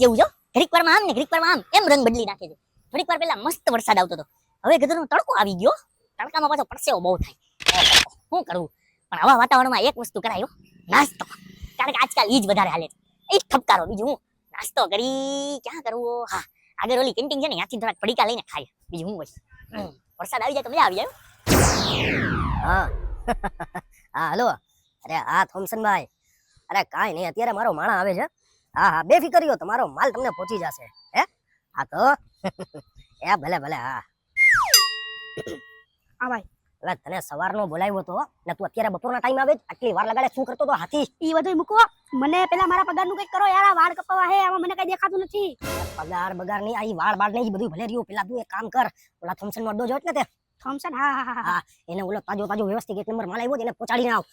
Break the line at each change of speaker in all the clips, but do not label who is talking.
જેવું જો ઘડીક વારમાં આમ ને ઘડીક વારમાં આમ. એમ રંગ બદલી નાખે છે. થોડીક વાર પહેલા મસ્ત વરસાદ આવતો હતો. હવે ગધેડનો તડકો આવી ગયો તડકામાં પાછો પરસેવો બહુ થાય. શું કરવું? પણ આવા વાતાવરણમાં એક વસ્તુ કરાયો નાસ્તો કારણ કે આજકાલ ઈ જ વધારે હાલે છે. એ ઠપકારો બીજું હું? નાસ્તો કરી ક્યાં કરવું હા? આગળ ઓલી કેન્ટીન છે ને, ત્યાંથી થોડાક પડીકા લઈને ખાય. બીજું હું હોય? વરસાદ આવી જાય તો મજા આવી જાય હા.
હા. હલો. અરે, હા થોમસન ભાઈ અરે, કાંઈ નહીં. અત્યારે મારો માણા આવે છે. હા હા બેફિકરીઓ તમારો માલ તમને પહોંચી જશે હે? હા તો? એ ભલે ભલે હા
હા. ભાઈ.
એટલે તને સવારનો બોલાવ્યો તો ને તું અત્યારે બપોરના ટાઈમ આવે આટલી વાર લગાડે શું કરતો તો હાથી?
ઈ બધું મૂકો. મને પેલા મારા પગારનું કંઈક કરો યાર આ વાળ કપાવા હે આમાં મને કઈ દેખાતું નથી.
પગાર બગાર નહીં આ વાળ બાળ નહીં બધું ભલે રહ્યું પેલા તું એક કામ કર ઓલા થોમસન નો અડ્ડો છે ને તે?
થોમસન હા હા હા
એને ઓલો તાજો તાજો વ્યવસ્થિત એક નંબર માલ આવ્યો એને એને પહોંચાડીને આવ.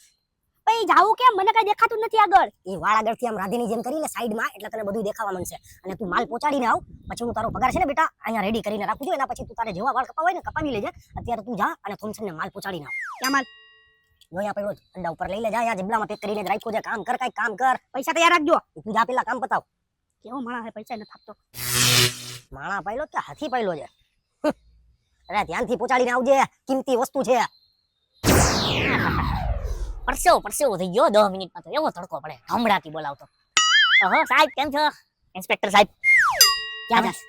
ભાઈ જાવું કેમ? મને કઈ દેખાતું નથી આગળ.
એ વાળ આગળથી આમ રાધીની જેમ કરીને સાઈડમાં એટલે તને બધું દેખાવા મળશે અને તું માલ પહોંચાડીને આવ. પછી હું તારો પગાર છે ને બેટા અહીંયા રેડી કરીને રાખું છું. એના પછી તું તારે જેવા વાળ કપાવ હોય ને કપાવી લેજે. અત્યારે તું જા અને થોમસનને માલ પહોંચાડીને આવ.
ક્યાં માલ?
જો પડ્યો અંડા ઉપર લઈ લે જા યા જબલામાં પેક કરીને રાખો છે. કામ કર કઈ કામ કર.
પૈસા તૈયાર રાખજો.
તું જા પેલા કામ પતાવ.
કેવો માણા હે પૈસા નથી આપતો.
માણા પાયલો કે હાથી પાયલો છે? અરે ધ્યાનથી પહોંચાડીને આવજે. કિંમતી વસ્તુ છે.
પરસેવો પરસેવો થઈ ગયો દસ મિનિટમાં તો એવો તડકો પડે. હમણાંથી બોલાવતો. ઓહો સાહેબ કેમ છો? ઇન્સ્પેક્ટર સાહેબ. ક્યાં જાસ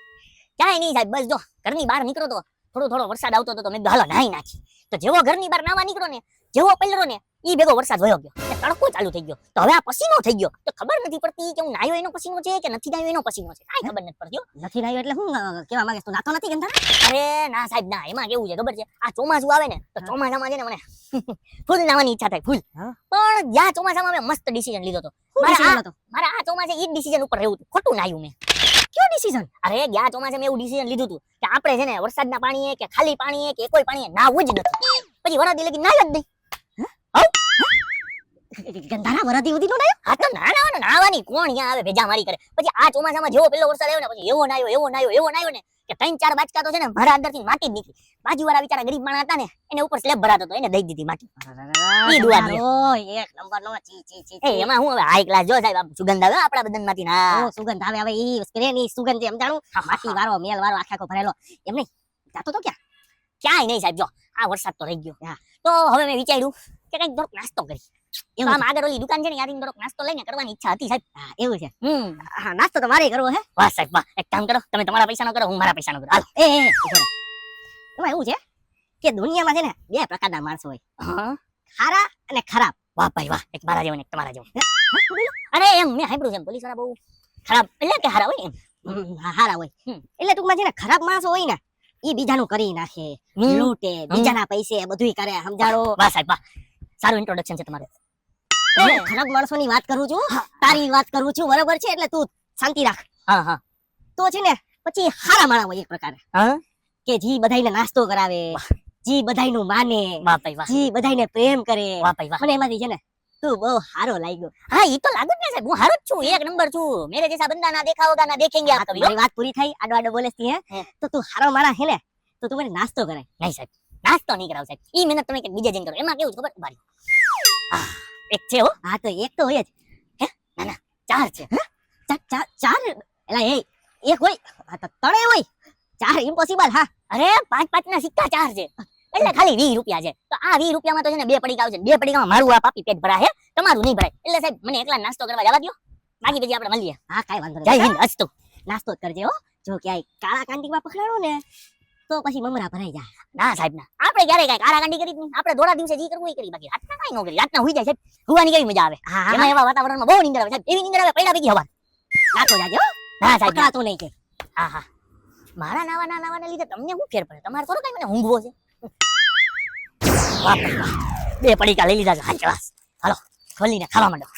ક્યાંય નહીં સાહેબ બસ જો ઘરની બહાર નીકળો તો થોડો થોડો વરસાદ આવતો હતો તો મેં હાલો નાહી નાખી. તો જેવો ઘરની બહાર નાવા નીકળો ને જેવો પલરો ને એ ભેગો વરસાદ વયો ગયો. તડકો ચાલુ થઈ ગયો. તો હવે આ પસીનો થઈ ગયો. તો ખબર નથી પડતી કે હું નાયો એનો પસીનો છે કે નથી નાયો એનો પસીનો છે. કાંઈ ખબર નથી પડતી
નથી નાયો એટલે હું કેવા માંગે તું નાતો નથી ગંધા?
અરે ના સાહેબ ના એમાં કેવું છે ખબર છે? આ ચોમાસું આવે ને તો ચોમાસામાં છે ને મને ફૂલ નાવાની ઈચ્છા થાય ફૂલ. પણ જ્યાં ચોમાસામાં મેં મસ્ત ડિસિઝન લીધો હતો. મારે આ- મારે આ ચોમાસે ઈ ડિસિઝન ઉપર રહેવું હતું. ખોટું નાયું મેં. કયો ડિસિઝન અરે ગયા ચોમાસે મેં એવું ડિસિઝન લીધું હતું કે આપણે છે ને વરસાદના પાણીએ કે ખાલી પાણીએ કે કોઈ પાણીએ નાવું જ નથી. પછી વરદી લગી નાય જ નહીં
ગંધારા વરાતી ઉદી નો
આ તો ના ના નાવાની કોણ અહીંયા આવે ભેજા મારી કરે? પછી આ ચોમાસામાં જેવો પેલો વરસાદ આવ્યો ને પછી એવો નાયો એવો નાયો એવો નાયો ને કે ત્રણ ચાર બાચકા તો છે ને મારા અંદરથી માટી જ નીકળી. બાજુવાળા બિચારા ગરીબ માણસ હતા ને એને ઉપર સ્લેબ ભરાતો હતો એને દઈ દીધી માટી. ઈ દુઆ દે.
એક નંબર નો ચી ચી ચી
એ એમાં હું હવે હાઈ ક્લાસ જો સાહેબ સુગંધ આવે આપણા બદનમાંથી. ના
ઓ સુગંધ આવે હવે ઈ સ્પ્રે ની સુગંધ છે સમજાણું? માટી વાળો મેલ વાળો આખા કો ભરેલો. એમ નહીં? જાતો તો ક્યાં?
ક્યાંય નહીં સાહેબ જો આ વરસાદ તો રહી ગયો.
હા.
તો હવે મેં વિચાર્યું કે કંઈક થોડોક નાસ્તો કરી આમ આગળ ઓલી દુકાન છે ને યાર થોડોક નાસ્તો લઈને કરવાની ઈચ્છા હતી સાહેબ.
હા એવું છે.
હમ.
હા નાસ્તો તો મારે કરવો હે.
વાહ સાહેબ વાહ. એક કામ કરો તમે તમારા પૈસાનો કરો હું મારા પૈસાનો કરું. હાલો.
એ એ એમાં એવું છે કે દુનિયામાં છે ને બે પ્રકારના માણસો હોય. ખારા અને ખરાબ.
વાહ ભાઈ વાહ. એક મારા જેવો ને એક તમારા જેવો. અરે એમ મેં સાંભળ્યું છે પોલીસવાળા બહુ ખરાબ. એટલે કે હારા હોય એમ.
હારા હોય. એટલે ટૂંકમાં છે ને ખરાબ માણસો હોય ને એ બીજાનું કરી નાખે. લૂંટે બીજાના પૈસે બધુંય કરે સમજાડો
વાહ સાહેબ વાહ. સારું ઇન્ટ્રોડક્શન છે તમારું.
હું ખરાબ માણસોની વાત કરું છું તારી વાત કરું છું બરાબર છે? એટલે તું શાંતિ રાખ.
હા હા.
તો છે ને પછી હારા માણા હોય એક પ્રકારે.
હા?
કે જી બધાને નાસ્તો કરાવે જી બધાયનું માને જી બધાયને પ્રેમ કરે. મને એમાંથી છે ને તું બહુ હારો લાગ્યો.
હા એ તો લાગુ જ ને સાહેબ હું હારો જ છું એક નંબર છું. મેરે જૈસા બંદા ના દેખા હોગા ના દેખેંગે
આ
આપ
તો
કભી.
મારી વાત પૂરી થઈ? આડો આડો બોલે છે. તો તું હારો માણા હે ને તો તું મને નાસ્તો કરાય.
નહીં સાહેબ નાસ્તો નહીં કરાવ સાહેબ. ઈ મહેનત તમે કે બીજે જઈને કરો. એમાં કેવું ખબર? બારી એક છે હો
હા તો એક તો હોય જ
ચાર છે
ચાર ચાર ચાર એલા એ એક હોય હા તો ત્રણે હોય ચાર ઇમ્પોસિબલ હા
અરે પાંચ પાંચ ના સિક્કા ચાર છે એટલે ખાલી વીસ રૂપિયા છે તો આ વીસ રૂપિયામાં તો છે ને બે પડીકા આવશે બે પડીકામાં મારું આ પાપી પેટ ભરાય તમારું નહીં ભરાય એટલે સાહેબ મને એકલા નાસ્તો કરવા જવા દો બાકી પછી આપણે મળીએ
હા કાઈ વાંધો
જય
નહીં
હિન્દ અસ્તુ
નાસ્તો જ કરજે હો જો ક્યાંય કાળા કાંટીમાં પકડાણો ને તો પછી મમરા ભરાઈ જાય.
ના સાહેબ ના. આપણે ક્યારે કઈ કારાકાંડી કરી નહીં. આપણે દોડા દિવસે જી કરવું એ કરી બાકી. રાતના કઈ ન કરી રાતના હોઈ જાય સાહેબ. હુવાની કેવી મજા આવે? એમાં એવા વાતાવરણમાં બહુ નીંદર આવે. સાહેબ એવી નીંદર આવે પૈડા ભેગી હવા.
નાખો જાજો હો.
ના સાહેબ ના.
નહીં કે.
હા હા. મારા નાવા ના નાવાને લીધે તમને શું ફેર પડે? તમારે થોડો કઈ મને ઊંઘવો છે. બે પડીકા લઈ લીધા છે. હાઈ ક્લાસ હાલો ખોલીને ખાવા માંડો.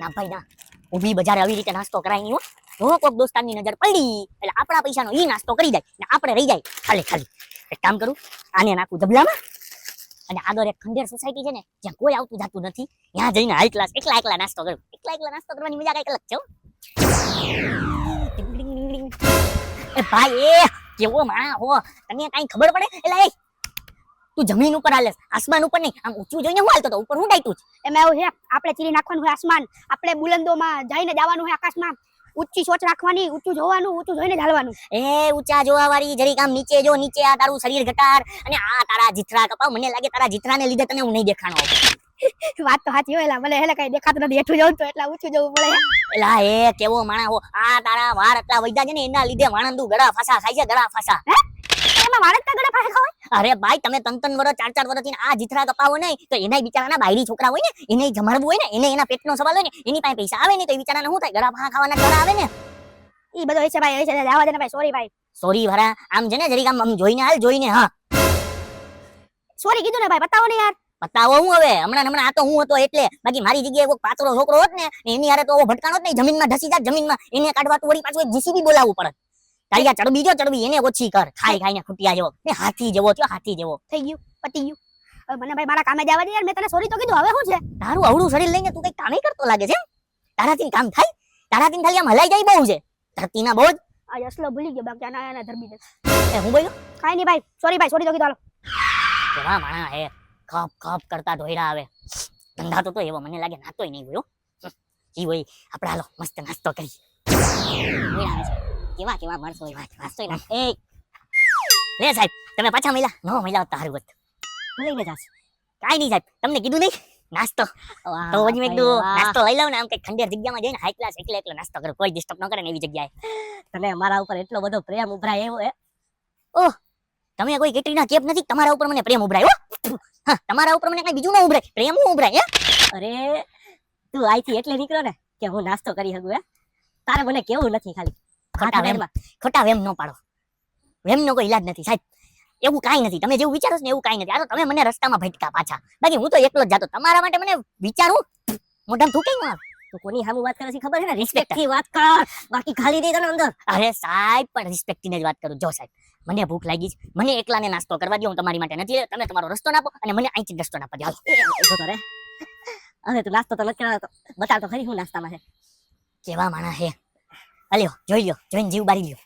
ના ભાઈ ના. ઊભી બજારે આવી રીતે નાસ્તો કરાય નહીં હો. જો કોક દોસ્તારની નજર પડી, એટલે આપણા પૈસાનો ઈ નાસ્તો કરી જાય ને આપણે રહી જાય. ખાલી ખાલી એક કામ કરું, આને નાખું જબલામાં અને આગળ એક ખંડેર સોસાયટી છે ને, જ્યાં કોઈ આવતું જાતું નથી, ત્યાં જઈને હાઈ ક્લાસ એકલા એકલા નાસ્તો કરું. એકલા એકલા નાસ્તો કરવાની મજા કંઈક અલગ છે હો. એ ભાઈ, એ કેવો માણા હો. તને કઈ ખબર પડે? એટલે એ, તું જમીન ઉપર હાલે, આસમાન ઉપર નહીં, આમ ઊંચું જોઈને હું હાલતો હતો ઉપર હું ડાયતું
એમાં એવું છે. આપણે ચીરી નાખવાનું હોય આસમાન, આપણે બુલંદોમાં જઈને જવાનું હોય આકાશમાં. ઊંચી સોચ રાખવાની ઊંચું જોવાનું ઊંચું જોઈને જ
એ ઊંચા જોવા વાળી જરીક આમ નીચે જો નીચે આ તારું શરીર ઘટાડ અને આ તારા જીથરા કપાવ. મને લાગે તારા જીથરાને લીધે તને હું નહીં દેખાણો
વાત તો સાચી હોય એલા ભલે હેલે કઈ દેખાતું નથી. હેઠું જવું તો એટલા ઊંચું જવું પડે.
એલા એ કેવો માણા હો. આ તારા વાળ એટલા વૈદા છે ને એના લીધે વાણંદુ ગળા ફાસા ખાય છે ગળા ફાસા.
એમાં વાળે જ તગડે પાસે ખવાય
અરે ભાઈ તમે ત્રણ ત્રણ વર્ષ ચાર ચાર વર્ષથી આ જીથરા કપાવો નહીં તો એના બિચારાના બાયરી છોકરા હોય ને એને જમાડવું હોય ને એને એના પેટનો સવાલ હોય ને એની પાસે પૈસા આવે ને તો એ બિચારાને શું થાય? ગળા ફા ખાવાના ગળા આવે ને.
એ બધો હશે ભાઈ હશે જવા દે ને ભાઈ સોરી ભાઈ.
સોરી ભરા આમ છે ને જરીક આમ જોઈને હાલ જોઈને હા.
સોરી કીધું ને ભાઈ બતાવો ને યાર.
બતાવો હું હવે? હમણાં હમણાં આ તો હું હતો એટલે. બાકી મારી જગ્યાએ કોઈ પાતળો છોકરો હોત ને એની હારે તો ભટકાણો જ નહીં જમીનમાં ધસી જાત જમીનમાં એને કાઢવા તો વળી પાછું જીસીબી બોલાવવું પડે. તારી ચડબી જો ચડબી એને ઓછી કર. ખાઈ ખાઈને ખૂટિયા જેવો. ને હાથી જેવો થયો હાથી જેવો.
થઈ ગયું પતી ગયું. હવે મને ભાઈ મારા કામે જવા દે યાર મેં તને સોરી તો કીધું. હવે શું છે?
તારું અવળું શરીર લઈને તું કઈ કામે કરતો લાગે છે? તારાથી કામ થાય? તારાથી ખાલી આમ હલાઈ જાય બહુ છે. ધરતીના બોજ.
આ અસલો ભૂલી ગયો બાકી આના આના ધરબી દે
એ હું બોલ્યો?
કાઈ નહીં ભાઈ સોરી ભાઈ સોરી તો કીધું હાલો.
કેવા માણા હે? ખપ ખપ કરતા ધોયડા આવે. ધંધા તો તો એવો મને લાગે નાતોય નહીં ગયો જી હોય. આપણે હાલો મસ્ત નાસ્તો કરી આવે છે. કેવા કેવા માણસો હોય વાત વાંચતો ના. એ લે સાહેબ તમે પાછા મળ્યા? નો મળ્યા હોત તો સારું હોત. લઈને જાસ કાઈ નહીં સાહેબ તમને કીધું નહીં? નાસ્તો. તો હજી મેં કીધું નાસ્તો લઈ લઉં ને આમ કઈ ખંડેર જગ્યામાં જઈને હાઈ ક્લાસ એકલે એકલો નાસ્તો કરો. કોઈ ડિસ્ટર્બ ન કરે ને એવી જગ્યાએ.
તમે મારા ઉપર એટલો બધો પ્રેમ ઉભરાય એવો હે?
તમે કોઈ કેટરીના કેપ નથી? તમારા ઉપર મને પ્રેમ ઉભરાય હો? હા તમારા ઉપર મને કઈ બીજું ન ઉભરાય. પ્રેમ હું ઉભરાય હે?
અરે તું આઈથી એટલે નીકળ્યો ને કે હું નાસ્તો કરી શકું હે? તારે મને કેવું નથી ખાલી?
ખોટા વેમ ખોટા વેમ ન પાડો વેમનો કોઈ ઈલાજ નથી સાહેબ એવું કાંઈ નથી તમે જેવું વિચારો છો ને એવું કાંઈ નથી આ તો તમે મને રસ્તામાં ભટકા પાછા બાકી હું તો એકલો જ જાતો તમારા માટે મને વિચારું મોઢામ થૂકે ન આવે
તું કોની સામું વાત કરે છે ખબર છે ને રિસ્પેક્ટથી વાત કર બાકી ખાલી દે તને અંદર
અરે સાહેબ પણ રિસ્પેક્ટ જ વાત કરું જો સાહેબ મને ભૂખ લાગી છે મને એકલાને નાસ્તો કરવા દો હું તમારી માટે નથી તમે તમારો રસ્તો નાપો અને મને અહીંથી રસ્તો નાપો હાલો.
એ, ઊભો હવે તું નાસ્તો તો નથી બતાવ તો ખરી હું નાસ્તામાં છે
કેવા માણા હે અલ્યો જોઈ લ્યો જોઈને જીવ બારી લ્યો.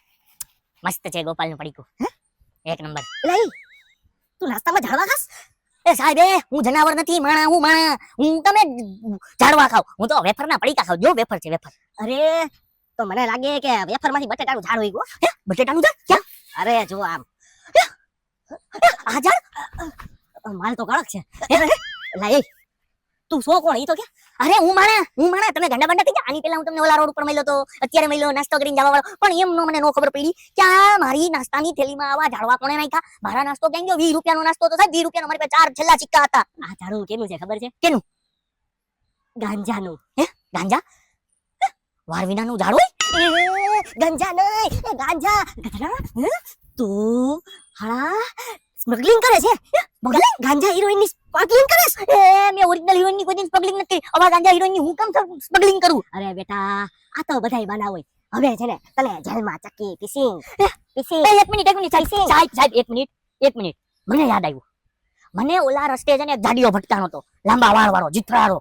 મસ્ત છે ગોપાલનું પડીકું? એક નંબર.
લઈ તું નાસ્તામાં ઝાડવા ખાસ?
એ સાહેબ એ હું જનાવર નથી માણા હું માણા. હું તમે ઝાડવા ખાવ. હું તો વેફરના પડીકા ખાવ જો વેફર છે વેફર.
અરે તો મને લાગે કે વેફરમાંથી બટેટાનું ઝાડ હોય ગયો
બટેટાનું ઝાડ? ક્યાં?
અરે જો આમ.
આ ઝાડ?
માલ તો કડક છે. એ તું સો કોણ? ઈ તો કે
અરે હું માણા હું માણા. તમે ગંડા બંડા થઈ ગયા? આની પહેલા હું તમને ઓલા રોડ ઉપર મળ્યો તો અત્યારે મળ્યો નાસ્તો કરીને જવા વાળો. પણ એમ મને નો ખબર પડી કે આ મારી નાસ્તાની થેલીમાં આવા ઝાડવા કોણે નાખ્યા? મારા નાસ્તો ક્યાં ગયો? વીસ રૂપિયાનો નાસ્તો તો સાહેબ, વીસ રૂપિયાનો મારી પાસે ચાર છેલ્લા સિક્કા હતા.
આ ઝાડું કેનું છે ખબર છે?
કેનું?
ગાંજાનું.
ગાંજા? વાર વિનાનું ઝાડ
ગાંજા નહીં. ગાંજા. તું, હાળા સ્મગલિંગ કરે છે સ્મગલિંગ ગાંજા હિરોઈનની સ્મગલિંગ કરે છે
એ મેં ઓરિજિનલ હિરોઈનની કોઈ દિન સ્મગલિંગ નથી કરી આવા ગાંજા હિરોઈનની હું કેમ સ્મગલિંગ કરું
અરે બેટા આ તો બધાય બાના હોય હવે છે ને તને જેલમાં ચક્કી પીસિંગ પીસિંગ
એક મિનિટ એક મિનિટ સાહેબ સાહેબ સાહેબ એક મિનિટ એક મિનિટ મને યાદ આવ્યું મને ઓલા રસ્તે છે ને એક જાડીઓ ભટકાનો હતો લાંબા વાળ વાળો જીથરાળો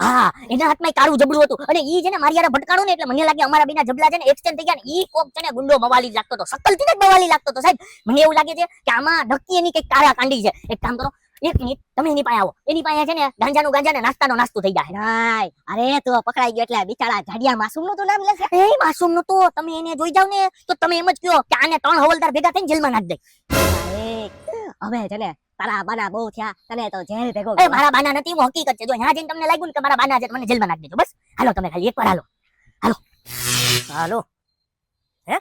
હા, એના હાથમાં કાળું જબડું હતું. અને ઈ જેને મારી યાર ભટકાણો ને એટલે મને લાગે અમારા બેના જબલા છે ને એક્સચેન્જ થઈ ગયા ને ઈ કોક છે ને ગુંડો બવાલી લાગતો હતો. શકલથી જ બવાલી લાગતો હતો સાહેબ. મને એવું લાગે છે કે આમાં નક્કી એની કઈ કાળા કાંડી છે. એક કામ કરો, એક મિનિટ, તમે એની પાસે આવો. એની પાસે છે ને ગાંજાનું ગાંજા ને નાસ્તાનો નાસ્તો થઈ જાય.
નાય અરે તો પકડાઈ ગયો એટલે બિચારા જાડિયા માસૂમનું તો નામ લેશે.
એ માસૂમનું તો તમે એને જોઈ જાવ ને, તો તમે એમ જ કહો કે આને ત્રણ હવલદાર ભેગા થઈને જેલમાં નાખ દે.
હવે છે ને તારા બાના બહુ થયા તને તો જેલ ભેગો
એ મારા બાના નથી હું હકીકત છે. જો અહીંયા જઈને તમને લાગ્યું ને કે મારા બાના છે મને જેલમાં નાખી દેજો બસ. હાલો તમે ખાલી એકવાર હાલો.
હાલો. હે?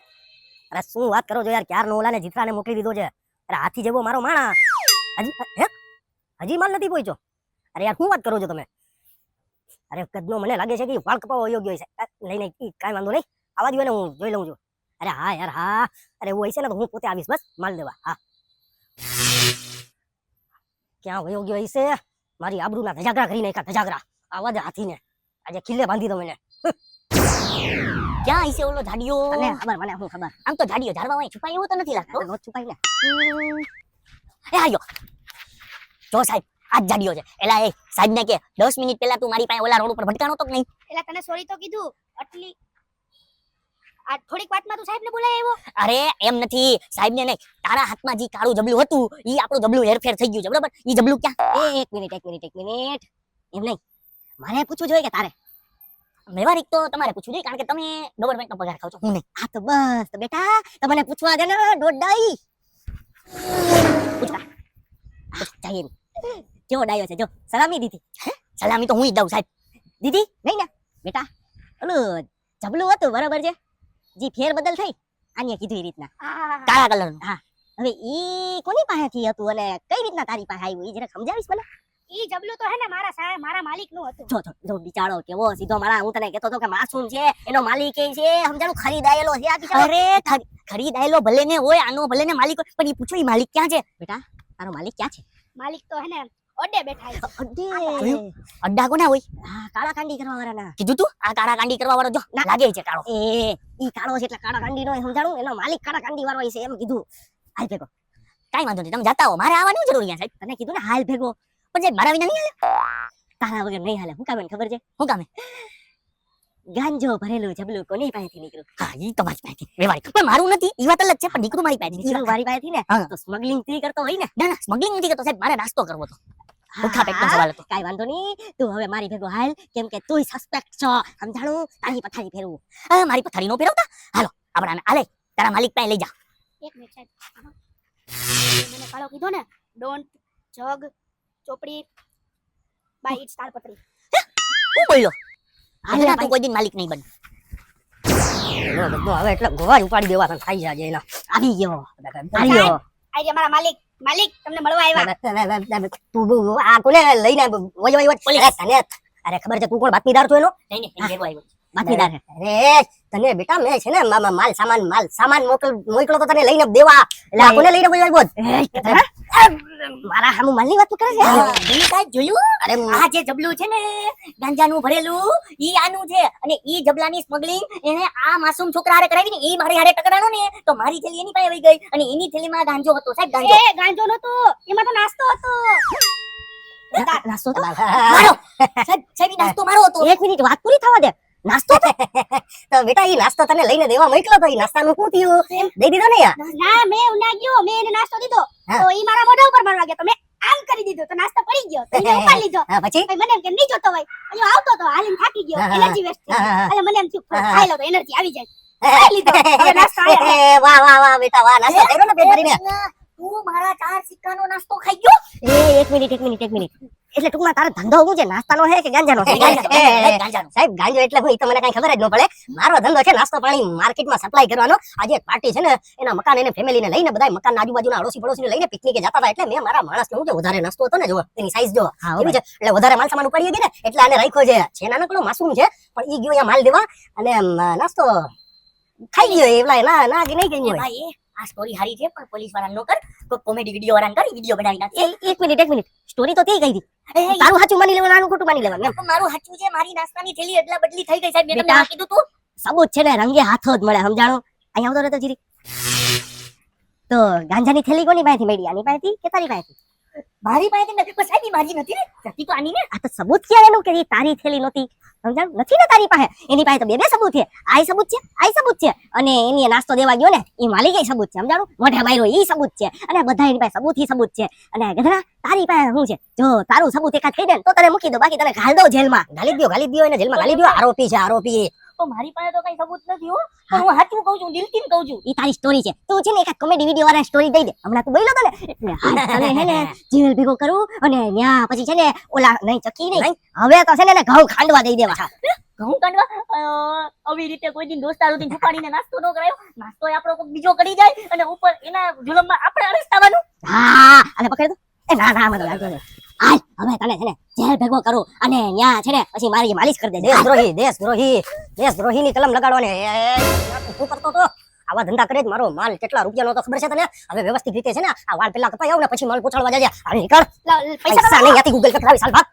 અરે શું વાત કરો છો યાર? ક્યારનો ઓલાને જીથરાને મોકલી દીધો છે? અરે હાથી જેવો મારો માણા. હજી હે? હજી માલ નથી પહોંચ્યો અરે યાર શું વાત કરો છો તમે? અરે કદનો મને લાગે છે કે વાળ કપાવો યોગ્ય હોય છે. નહીં નહીં કાંઈ વાંધો નહીં. આવા દો ને હું જોઈ લઉં છું. અરે હા યાર હા. અરે એવું હશે ને તો હું પોતે આવીશ બસ. માલ દેવા હા. ક્યાં વયો ગયો હશે? મારી આબરૂના ધજાગરા કરી નાખ્યા ધજાગરા. આવા દે હાથીને આજે ખીલે બાંધી દો મને
ક્યાં હશે ઓલો
અને ખબર મને હું ખબર?
આમ તો જાડિયો ઝાડવા હોય છુપાય એવું તો નથી લાગતો.
નો છુપાઈ ને.
એ આયો જો સાહેબ આ જ જાડિયો છે. એલા એ સાહેબ ને કે દસ મિનિટ પહેલા તું મારી પાસે ઓલા રોડ ઉપર ભટકાણો તો નહીં?
એટલે તને સોરી તો કીધું. આટલી આ થોડીક વાતમાં તું સાહેબ ને બોલાય આવ્યો.
અરે, એમ નથી. સાહેબને નહીં. તારા હાથમાં જે કાળું જબલું હતું, ઈ આપણું જબલું હેરફેર થઈ ગયું છે. બરાબર? ઈ જબલું ક્યાં?
એક મિનિટ એક મિનિટ એક મિનિટ. એમ નહીં. મારે પૂછવું જોઈએ કે તારે?
વ્યવહારિક તો તમારે પૂછવું જોઈએ, કારણ કે તમે ગવર્મેન્ટનો પગાર ખાવ છો. હું નહીં.
આ તો બસ. બેટા, તમને પૂછવા દે ને ડોડાઈ પૂછતા જઈએ કેવો ડાયો છે, જો. સલામી દીધી.
સલામી તો હું જ દઉં, સાહેબ.
દીદી નહીં ને? બેટા, ઓલું જબલું હતું, બરાબર છે? જી ફેર બદલ થઈ આને કીધું એ રીતના.
કાળા કલર હા.
હવે ઈ કોની પાસેથી હતું અને કઈ રીતના તારી પાસે આવ્યું? ઈ જરા સમજાવીશ મને?
ઈ જબલું તો હે ને મારા સા મારા માલિકનું હતું.
જો જો બિચારો કેવો સીધો મારા હું તને કહેતો તો કે માસૂમ છે એનો માલિક એ છે. સમજાણું? ખરીદાયેલો છે આ બિચારો.
અરે ખરીદાયેલો ભલે ને હોય આનો ભલે ને માલિક હોય, પણ એ પૂછો ઈ માલિક ક્યાં છે?
બેટા તારો માલિક ક્યાં છે?
માલિક તો હે ને ઓડે બેઠા છે.
અડે.
અડ્ડા કોના હોય?
હા કાળા કાંડી કરવા વાળાના
કીધું તું? આ કાળા કાંડી કરવા વાળો જો લાગે છે કાળો.
એ ઈ કાળો છે એટલે કાળા કાંડી નો સમજાણું? એનો માલિક કાળા કાંડી વાળો છે એમ કીધું. હાલ ભેગો.
કાઈ વાંધો નહીં તમે જાતા હો. મારે આવવાનું જરૂરી છે.
તને કીધું ને હાલ ભેગો.
પણ સાહેબ મારા વિના નહીં
તારા વગર નહીં હાલે. હું કામ ખબર છે?
હું કામે
ગાંજો ભરેલું જબલું કોની પાસેથી નીકળ્યું?
હા ઈ તો મારી પાસે વ્યવહારિક પણ મારું નથી ઈ વાત અલગ છે પણ નીકળું મારી પાસે
નીકળ્યું. મારી પાસેથી ને. તો સ્મગલિંગથી કરતો હોય ને?
ના ના સ્મગલિંગ નથી કરતો સાહેબ મારે નાસ્તો કરવો હતો. ભૂખા પેટનો સવાલ હતો
કાંઈ વાંધો નહીં. તું હવે મારી ભેગો હાલ કેમ કે તુંય સસ્પેક્ટ છો સમજાણું? તારી પથારી ફેરવું.
અ, મારી પથારી નો ફેરવતા? હાલો આપણે આને આલે તારા માલિક પાસે લઈ જા.
એક મિનિટ સાહેબ. મને કાળો કીધો ને ડોન્ટ જગ ચોપડી બાય ઇટ્સ તાલપત્રી
હું બોલ્યો?
હાલે
આજના તું કોઈ દિન માલિક નહીં બન.
હવે એટલે ગોવા ઉપાડી દેવા ખાઈ જાજે એના આવી ગયો. આવી ગયો
મારા માલિક. માલિક તમને મળવા આવ્યા.
તું આ કોને લઈને વયો વયો અરે તને અરે ખબર છે તું કોણ? બાતમીદાર છો એનો?
નહીં નહીં આવ્યો
બાતમીદાર. અરે તને બેટા મેં છે ને માલ સામાન માલ સામાન મોકલ મોકલો તો તને લઈને દેવા. એટલે આ કોને લઈને વયો આવ્યો મારા હામું માલની વાત કરે છે?
ઈ સાહેબ જોયું?
અરે
આ જે જબલું છે ને ગાંજાનું ભરેલું ઈ આનું છે. અને ઈ જબલાની સ્મગલિંગ એને આ માસૂમ છોકરા હારે કરાવી ને ઈ મારી હારે ટકરાણો ને તો મારી થેલી એની પાસે વહી ગઈ. અને એની થેલીમાં ગાંજો હતો. સાહેબ ગાંજો.
એ ગાંજો નતો એમાં તો નાસ્તો હતો.
નાસ્તો? તો
મારો. સાહેબ સાહેબ નાસ્તો મારો હતો.
એક મિનિટ વાત પૂરી થવા દે. નાસ્તો તો બેટા ઈ નાસ્તો તને લઈને દેવા મોકલો તો ઈ નાસ્તાનું શું થયું? દઈ દીધો ને યાર
ના મેં ઉના ગયો મેં એને નાસ્તો દીધો. તો ઈ મારા મોઢા ઉપર મારવા ગયા તો મેં આમ કરી દીધું તો નાસ્તો પડી ગયો. તો એને ઉપાડી લીધો.
હા, પછી?
મને એમ કે નહીં જોતો હોય? હજુ આવતો તો હાલીને થાકી ગયો એનર્જી વેસ્ટ થઈ એટલે મને એમ થયું. ખાઈ લો તો એનર્જી આવી જાય. લીધો. હવે નાસ્તો આવ્યો
વાહ વાહ વાહ બેટા વાહ નાસ્તો કર્યો ને પેટ ભરીને?
તું મારા ચાર સિક્કાનો નાસ્તો ખાઈ ગયો?
એ એક મિનિટ એક મિનિટ એક મિનિટ. એટલે ટૂંકમાં તારો ધંધો શું છે નાસ્તાનો છે કે ગાંજાનો? છે
ગાંજાનો,
એ, એ, એ. સાહેબ ગાંજો એટલે હું તો મને કઈ ખબર જ ન પડે. મારો ધંધો છે નાસ્તો પાણી માર્કેટમાં સપ્લાય કરવાનો. આજે એક પાર્ટી છે ને એના મકાન એને ફેમિલીને લઈને બધા મકાન આજુબાજુના અડોશી પડોશીને લઈને પિકનિકે જતા હતા. એટલે મેં મારા માણસને હું વધારે નાસ્તો હતો ને જો એની સાઈઝ જો એવું છે. એટલે વધારે માલ સામાન ઉપાડી ગઈ ને એટલે આને રાખ્યો છે છે નાનકડો માસૂમ છે પણ ઈ ગયો અહીંયા માલ દેવા અને નાસ્તો ખાઈ ગયો એવલા ના ના કે નહીં ગયો
ભાઈ આ સ્ટોરી હારી છે પણ પોલીસવાળા નો કર. કોમેડી વીડિયો વાળા કર વીડિયો બનાવી નાખ
એ એક મિનિટ એક મિનિટ સ્ટોરી તો તે કહી
એ, એ,
તારું સાચું માની લેવાનું આનું ખોટું માની લેવાનું એમ?
મારું સાચું છે મારી નાસ્તાની થેલી એટલા બદલી થઈ ગઈ સાહેબ મેં તમને કીધું તું.
સબૂત છે ને રંગે હાથો જ મળે સમજાણો? અહીંયા આવતો રહેતો જીરી. તો ગાંજાની થેલી કોની પાસેથી મળી? આની પાસેથી કે તારી પાસેથી?
મારી પાસે નથી પણ સાહેબ મારી નથી ને. જતી તો આની ને.
આ તો સબૂત છે એનું કે તારી થેલી નહોતી. સમજાવ નથી ને તારી પાસે? એની પાસે તો બે બે સબૂત છે. આઈ સબૂત છે આઈ સબૂત છે. અને એની નાસ્તો દેવા ગયો ને એ માલિક સબૂત છે. સમજાણું? મોઢે ભાઈ એ સબૂત છે. અને બધા એની પાસે સબૂત ઈ સબૂત છે. અને ગધડા તારી પાસે શું છે? જો તારું સબૂત એકાદ થઈ ને તો તને મૂકી દો બાકી તને ઘાલ દો જેલમાં. ગાલી દો ગાલી દો એને જેલમાં. ગાલી દો આરોપી છે આરોપી
તો મારી પાસે તો કઈ સબૂત નથી હો. પણ હું સાચું કહું છું દિલથી કહું છું
એ તારી સ્ટોરી છે. તું છે ને એક કોમેડી વીડિયો વાળા સ્ટોરી દઈ દે. હમણાં તું બોલ્યો તો ને એટલે હાલ તને હે ને જેલ ભેગો કરું અને ન્યા પછી છે ને ઓલા નહીં ચકી નહીં હવે તો છે ને ઘઉં ખાંડવા દઈ દેવા.
ઘઉં કાંડવા આવી રીતે કોઈ દિન દોસ્તારોથી છુપાડીને નાસ્તો ન કરાયો? નાસ્તો આપણો કોઈ બીજો કરી જાય અને ઉપર એના જુલમમાં આપણે અરેસ્ટ થવાનું
હા અને પકડ દો. એ ના ના મને લાગ્યો હાલ હવે તને છે ને જેલ ભેગો કરું. ન્યા છે ને પછી મારી માલિશ કરી દે દેશદ્રોહી દેશદ્રોહી દેશદ્રોહી ની કલમ લગાડો ને શું કરતો તો આવા ધંધા કરે જ મારો માલ કેટલા રૂપિયાનો તો ખબર છે તને? હવે વ્યવસ્થિત રીતે છે ને આ વાળ પેલા કપાઈ આવું ને પછી માલ પહોંચાડવા જાય હાલ નીકળ.
પૈસા
નહીં ગૂગલ પર કરાવી સાલ ભાગ.